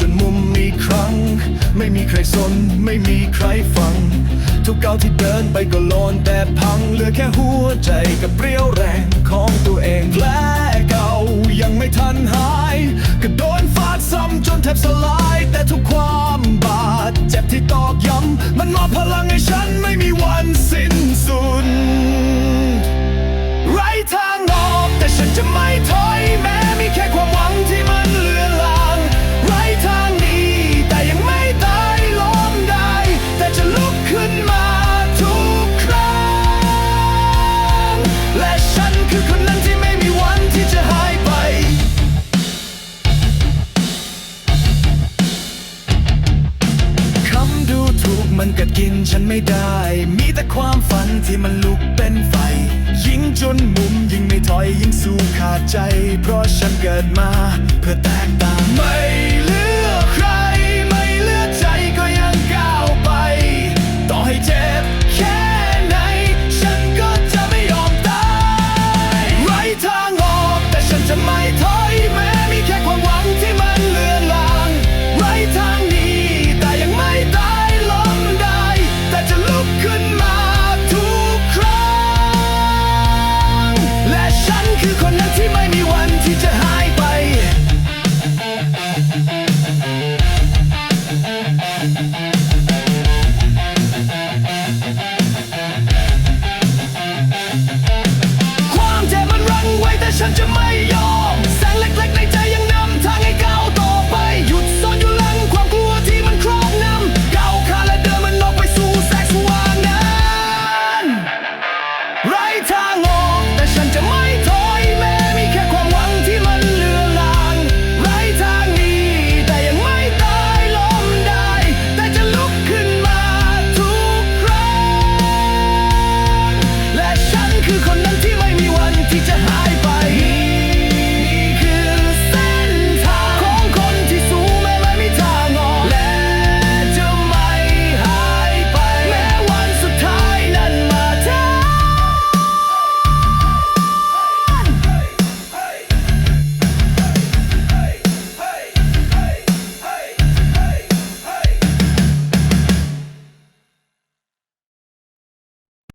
จนมุมมีครั้ง ไม่มีใครสนไม่มีใครฟัง ทุกก้าวที่เดินไปก็โลนแต่พังเหลือแค่หัวใจกับเปรี้ยวแรง มันกัดกินฉันไม่ได้ มีแต่ความฝันที่มันลุกเป็นไฟ ยิงจนมุมยิงไม่ถอยยิงสู้ขาดใจ เพราะฉันเกิดมาเพื่อแต่